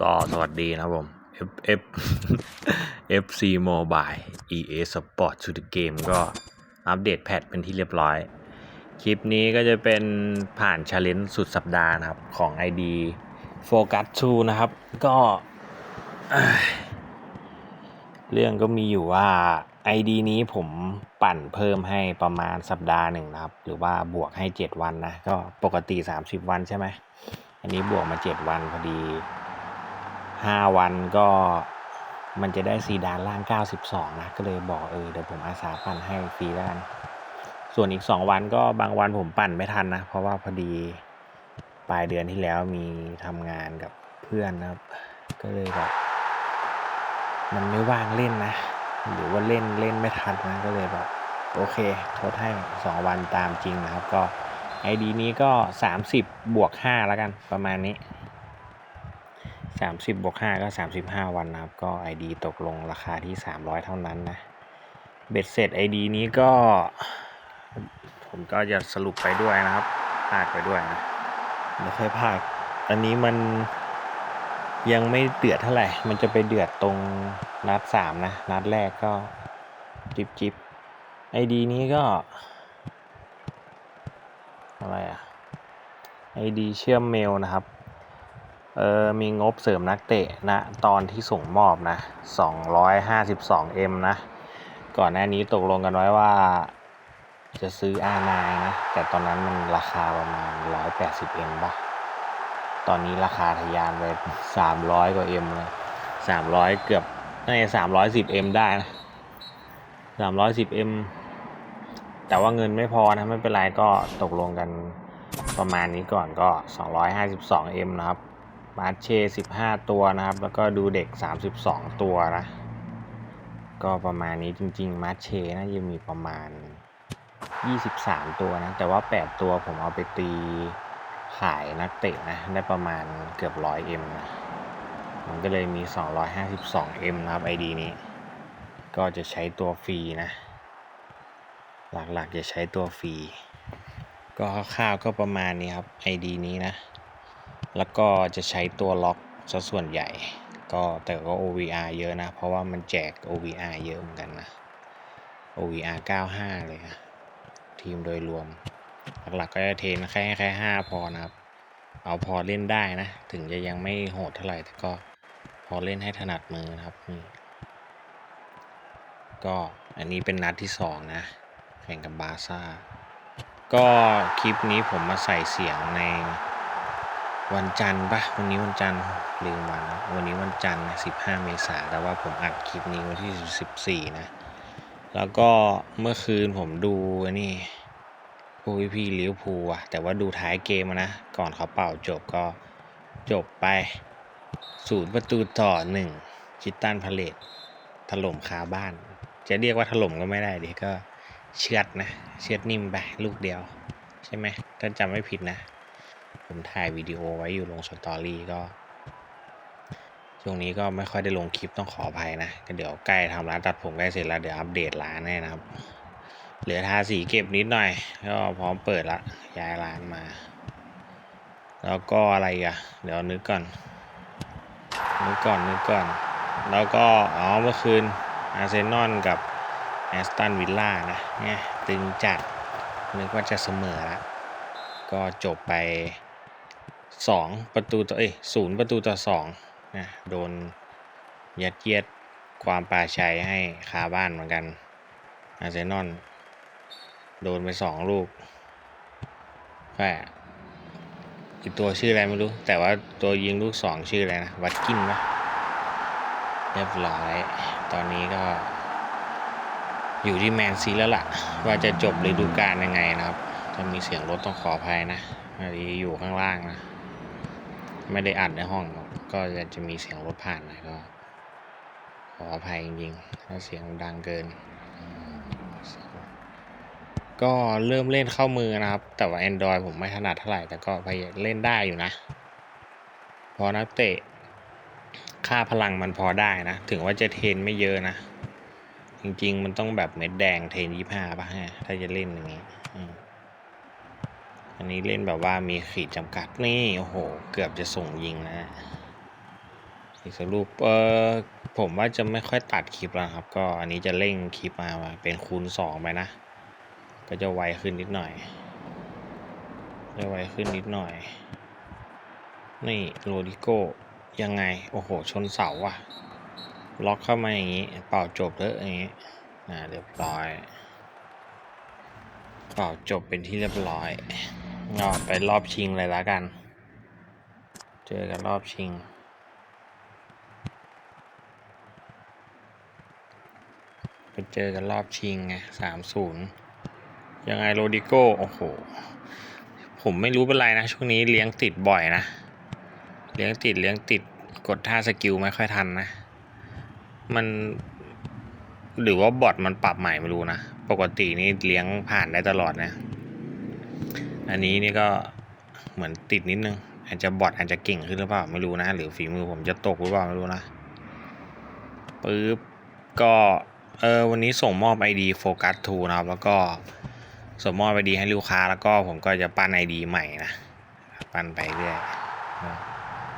ก็สวัสดีนะครับผม F F FC Mobile EA Sport s h o o t Game ก็อัปเดตแพทเป็นที่เรียบร้อย คลิปนี้ก็จะเป็นผ่านช l เลน g e สุดสัปดาห์นะครับ ของ ID Focus 2นะครับ ก็เอ้ยเรื่องก็มีอยู่ว่า ID นี้ผมปั่นเพิ่มให้ประมาณสัปดาห์หนึ่งนะครับ หรือว่าบวกให้ 7 วันนะ ก็ปกติ 30 วันใช่ไหมอันนี้บวกมา 7 วันพอดี 5 วันก็มันจะได้ซีดานล่าง 92 นะ ก็เลยบอกเออเดี๋ยวผมอาสาปั่นให้ฟรีแล้วกัน ส่วนอีก 2 วันก็บางวันผมปั่นไม่ทันนะ เพราะว่าพอดีปลายเดือนที่แล้วมีทำงานกับเพื่อนนะครับ ก็เลยแบบมันไม่ว่างเล่นนะ หรือว่าเล่นเล่นไม่ทันนะ ก็เลยแบบโอเคทดให้ 2 วันตามจริงนะครับ ก็ ID นี้ก็ 30 บวก 5 แล้วกันประมาณนี้ 30บวก5ก็ 35 วันนะครับ ก็ ID ตกลงราคาที่ 300 เท่านั้นนะ เบ็ดเสร็จ ID นี้ก็ ผมก็จะสรุปไปด้วยนะครับพากไปด้วยนะไม่ค่อยพากอันนี้มันยังไม่เดือดเท่าไหร่ มันจะไปเดือดตรงนัด3นะ นัดแรกก็จิบจิบ ID นี้ก็ อะไรอะ ID เชื่อมเมลนะครับ เออมีงบเสริมนักเตะนะตอนที่ส่งมอบนะ 252M นะ ก่อนหน้านี้ตกลงกันไว้ว่าจะซื้อ R9 นะ แต่ตอนนั้นมันราคาประมาณ 180M ป่ะ ตอนนี้ราคาทะยานไป 300 กว่า M เลย300 เกือบน่าจะ 310M ได้นะ 310M แต่ว่าเงินไม่พอนะ ไม่เป็นไรก็ตกลงกันประมาณนี้ก่อนก็ 252M นะครับ มาร์เช15ตัวนะครับ แล้วก็ดูเด็ก32ตัวนะ ก็ประมาณนี้จริง ๆ มาเชน่าจะมีประมาณ23ตัวนะ แต่ว่า8ตัวผมเอาไปตีขายนักเตะนะ ได้ประมาณเกือบ 100M นะ มันก็เลยมี 252M นะครับ ID นี้ ก็จะใช้ตัวฟรีนะ หลักๆจะใช้ตัวฟรี ก็คร่าวๆก็ประมาณนี้ครับ ID นี้นะ แล้วก็จะใช้ตัวล็อกซะส่วนใหญ่ ก็แต่ก็ OVR เยอะนะ เพราะว่ามันแจก OVR เยอะเหมือนกันนะ OVR 95 เลยนะทีมโดยรวม หลักๆก็จะเทนแค่แค่5พอนะครับ เอาพอเล่นได้นะ ถึงจะยังไม่โหดเท่าไหร่ แต่ก็พอเล่นให้ถนัดมือนะครับนี่ก็อันนี้เป็นนัดที่ 2 นะ แข่งกับบาซ่า ก็คลิปนี้ผมมาใส่เสียงใน วันจันทร์ปะวันนี้วันจันทร์ลืมวันนะวันนี้วันจันทร์15เมษาแต่ว่าผมอัดคลิปนี้วันที่14นะ แล้วก็เมื่อคืนผมดูนี่ผู้พี่ลิวพูอะแต่ว่าดูท้ายเกมนะ ก่อนเขาเป่าจบก็จบไปศูนย์ประตูต่อหนึ่งคิตตันพาเลตถล่มคาบ้าน จะเรียกว่าถล่มก็ไม่ได้ดิก็เชือดนะ เชือดนิ่มไปลูกเดียว ใช่ไหมถ้าจำไม่ผิดนะ ผมถ่ายวิดีโอไว้อยู่ลงสตอรี่ก็ ช่วงนี้ก็ไม่ค่อยได้ลงคลิปต้องขออภัยนะก็เดี๋ยวใกล้ทำร้านตัดผมใกล้เสร็จแล้วเดี๋ยวอัปเดตร้านให้นะครับ เหลือทาสีเก็บนิดหน่อยก็พร้อมเปิดละย้ายร้านมา แล้วก็อะไรอะ เดี๋ยวนึกก่อน นึกก่อนนึกก่อน แล้วก็อ๋อเมื่อคืนอาร์เซนอลกับแอสตันวิลล่านะเนี่ยตึงจัดนึกว่าจะเสมอละก็จบไป 2 ประตูต่อเอ้ยศูนย์ประตูต่อสองนะโดนยัดเยียดความปลาชัยให้คาบ้านเหมือนกัน อาร์เซนอลโดนไปสองลูกแค่อีกตัวชื่ออะไรไม่รู้ แต่ว่าตัวยิงลูกสองชื่ออะไรนะ วัดกินปะเรียบร้อย ตอนนี้ก็อยู่ที่แมนซีแล้วล่ะ ว่าจะจบฤดูกาลยังไงนะครับ ถ้ามีเสียงรถต้องขออภัยนะอันนี้อยู่ข้างล่างนะ ไม่ได้อัดในห้องหรอกก็จะมีเสียงรถผ่านน่อยก็ ขออภัยจริงๆถ้าเสียงดังเกิน ก็เริ่มเล่นเข้ามือนะครับ แต่ว่า Android ผมไม่ถนัดเท่าไหร่ แต่ก็พยายามเล่นได้อยู่นะ พอนักเตะ ค่าพลังมันพอได้นะ ถึงว่าจะเทนไม่เยอะนะ จริงๆ มันต้องแบบเม็ดแดงเทนยี่ห้าป่ะฮะถ้าจะเล่นอย่างนี้ อันนี้เล่นแบบว่ามีขีดจำกัดนี่โอ้โห เกือบจะส่งยิงนะอีกสรุปเออผมว่าจะไม่ค่อยตัดคลิปแล้วครับ ก็อันนี้จะเร่งคลิปมาว่าเป็นคูณสองไปนะ ก็จะไวขึ้นนิดหน่อยจะไวขึ้นนิดหน่อย นี่โรดิโกยังไง โอ้โห ชนเสาว่ะ ล็อกเข้ามาอย่างนี้ เป่าจบเลยอย่างนี้อ่าเรียบร้อย เป่าจบเป็นที่เรียบร้อย ก็ไปรอบชิงเลยละกัน เจอกันรอบชิง ไปเจอกันรอบชิงไงสามศูนย์ยังไงโรดิโก้ โอ้โห ผมไม่รู้เป็นไรนะ ช่วงนี้เลี้ยงติดบ่อยนะ เลี้ยงติดเลี้ยงติดกดท่าสกิลไม่ค่อยทันนะ มัน หรือว่าบอทมันปรับใหม่ไม่รู้นะ ปกตินี่เลี้ยงผ่านได้ตลอดนะ อันนี้นี่ก็เหมือนติดนิดนึง อาจจะบอทอาจจะเก่งขึ้นหรือเปล่าไม่รู้นะ หรือฝีมือผมจะตกหรือเปล่าไม่รู้นะปึ๊บก็เออวันนี้ส่งมอบ ID Focus 2นะครับ แล้วก็ส่งมอบ ID ให้ลูกค้าแล้วก็ผมก็จะปั้น ID ใหม่นะ ปั้นไปเรื่อย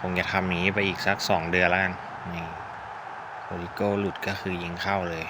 คงจะทำอย่างนี้ไปอีกสัก 2 เดือนแล้วกันนี่โอริโกหลุดก็คือยิงเข้าเลย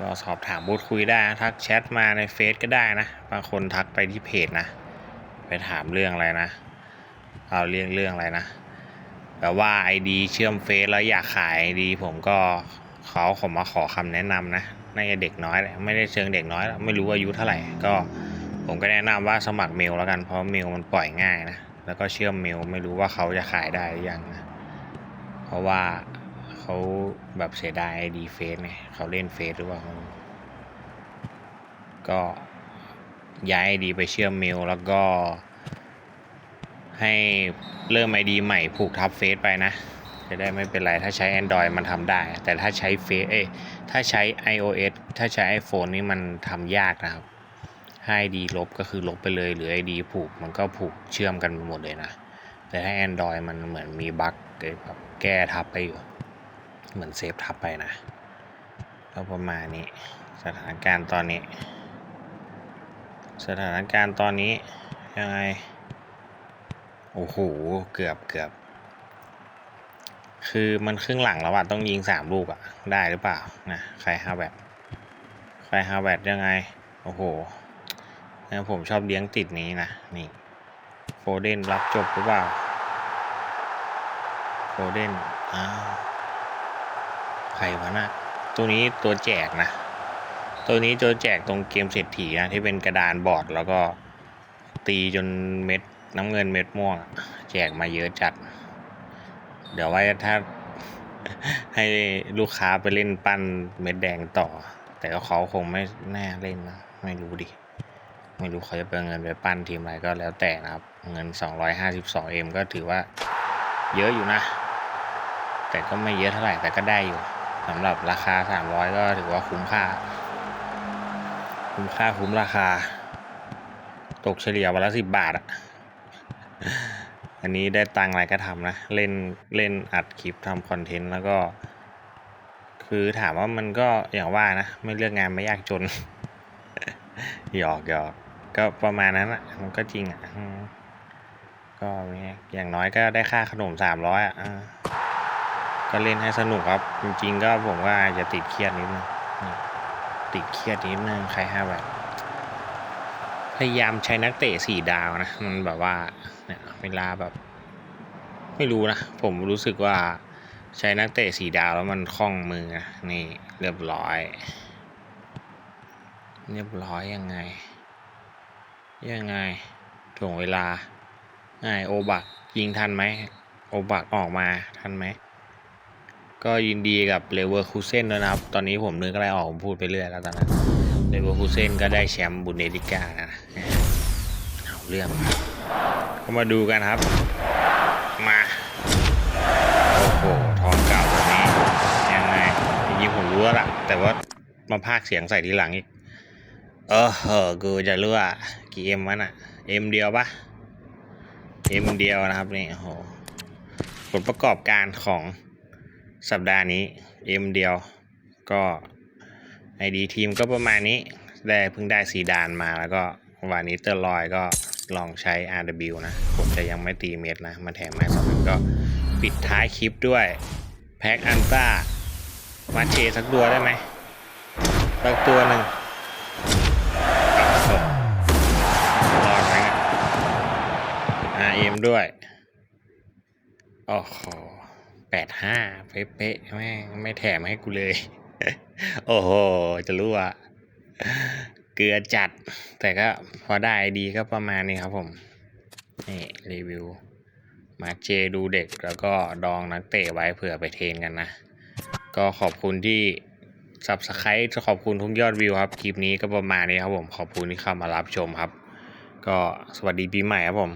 ก็สอบถามพูดคุยได้นะทักแชทมาในเฟซก็ได้นะ บางคนทักไปที่เพจนะ ไปถามเรื่องอะไรนะ เอาเรื่องเรื่องอะไรนะ แบบว่า ID เชื่อมเฟซแล้วอยากขาย ID ผมก็เขาผมมาขอคำแนะนำนะน่าจะเด็กน้อยแหละไม่ได้เชิงเด็กน้อยหรอกไม่รู้อายุเท่าไหร่ ก็ผมก็แนะนำว่าสมัครเมลแล้วกัน เพราะเมลมันปล่อยง่ายนะ แล้วก็เชื่อมเมลไม่รู้ว่าเขาจะขายได้หรือยังนะ เพราะว่า เขาแบบเสียดาย ID เฟซไงเขาเล่นเฟซหรือเปล่าก็ย้าย ID ไปเชื่อมเมลแล้วก็ ให้เริ่ม ID ใหม่ผูกทับเฟซไปนะ จะได้ไม่เป็นไร ถ้าใช้ Android มันทำได้ แต่ถ้าใช้เฟซเอ้ถ้าใช้ iOS ถ้าใช้ iPhone นี่มันทำยากนะครับให้ ID ลบก็คือลบไปเลยหรือ ID ผูกมันก็ผูกเชื่อมกันหมดเลยนะ แต่ถ้า Android มันเหมือนมีบั๊กแบบแก้ทับไปอยู่ เหมือนเซฟทับไปนะก็ประมาณนี้ สถานการณ์ตอนนี้ สถานการณ์ตอนนี้ยังไง โอ้โห เกือบเกือบ คือมันครึ่งหลังแล้วอะต้องยิงสามลูกอะได้หรือเปล่านะใครฮาแวตใครฮาแวตยังไง โอ้โหนะผมชอบเลี้ยงติดนี้นะ นี่ โฟเดนรับจบหรือเปล่า โฟเดนอ้าว ครวะนะตัวนี้ตัวแจกนะ ตัวนี้ตัวแจกตรงเกมเศรษฐีนะที่เป็นกระดานบอร์ดแล้วก็ตีจนเม็ดน้ำเงินเม็ดม่วง แจกมาเยอะจัด เดี๋ยวไว้ถ้าให้ลูกค้าไปเล่นปั้นเม็ดแดงต่อ แต่ก็เขาคงไม่แน่เล่นนะไม่รู้ดิ ไม่รู้เขาจะไปเอาเงินไปปั้นทีมอะไรก็แล้วแต่นะครับ เงิน 252M ก็ถือว่าเยอะอยู่นะ แต่ก็ไม่เยอะเท่าไหร่แต่ก็ได้อยู่ สำหรับราคา 300 ก็ถือว่าคุ้มค่า คุ้มค่าคุ้มราคา ตกเฉลี่ยวันละสิบบาทอะอันนี้ได้ตังอะไรก็ทำนะ เล่นเล่นอัดคลิปทำคอนเทนต์แล้วก็ คือถามว่ามันก็อย่างว่านะ ไม่เลือกงานไม่ยากจน หยอกหยอกก็ประมาณนั้นอะมันก็จริงอะก็อย่างน้อยก็ได้ค่าขนมสามร้อยอะ ก็เล่นให้สนุกครับ จริงๆก็ผมว่าจะติดเครียดนิดนึงติดเครียดนิดนึงใครห้าแบบพยายามใช้นักเตะสี่ดาวนะ มันแบบว่าเนี่ยเวลาแบบ ไม่รู้นะ ผมรู้สึกว่าใช้นักเตะสี่ดาวแล้วมันคล่องมือนะนี่เรียบร้อย เรียบร้อยยังไง ยังไงถ่วงเวลาง่ายโอบักยิงทันไหมโอบักออกมาทันไหม ก็ยินดีกับเลเวอร์คูเซนด้วยนะครับ ตอนนี้ผมนึกอะไรออกผมพูดไปเรื่อยแล้วตอนนั้นเลเวอร์คูเซนก็ได้แชมป์บุนเดลิก้านะเอาเรื่องมาก็มาดูกันครับ มา โอ้โหทองเก่าตัวนี้ยังไงจริงผมรู้แล้วล่ะ แต่ว่ามาพากเสียงใส่ทีหลังอีก เออเออกูจะรู้ว่ากี่เอ็มวะน่ะเอ็มเดียวปะเอ็มเดียวนะครับนี่โอ้โหผลประกอบการของ สัปดาห์นี้เอ็มเดียวก็ไอดีทีมก็ประมาณนี้ได้เพิ่งได้ซีดานมาแล้วก็วันนี้เตอร์ลอยก็ลองใช้ RW นะ ผมจะยังไม่ตีเม็ดนะ มาแถมไม้สองอันก็ปิดท้ายคลิปด้วย แพ็กอันต้ามาเชสักตัวได้ไหมสักตัวหนึ่งเอาเถอะรอดไหมนี่ย RM ด้วย โอ้โห แปดห้าเป๊ะๆแม่งไม่แถมให้กูเลย โอ้โห จะรู้ว่าเกลือจัด แต่ก็พอได้ดีก็ประมาณนี้ครับผม นี่รีวิว มาเจดูเด็กแล้วก็ดองนักเตะไว้เผื่อไปเทนกันนะ ก็ขอบคุณที่ Subscribe ขอบคุณทุกยอดวิวครับ คลิปนี้ก็ประมาณนี้ครับผม ขอบคุณที่เข้ามารับชมครับ ก็สวัสดีปีใหม่ครับผม